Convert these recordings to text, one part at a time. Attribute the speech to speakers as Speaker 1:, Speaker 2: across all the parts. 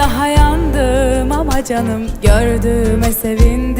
Speaker 1: daha yandım Ama canım gördüğüme sevindim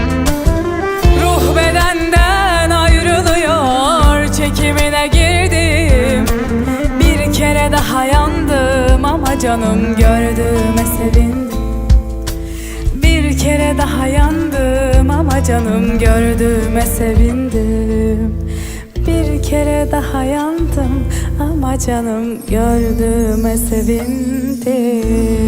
Speaker 1: canım gördüğüme sevindim Bir kere daha yandım Ama canım gördüğüme sevindim Bir kere daha yandım Ama canım gördüğüme sevindim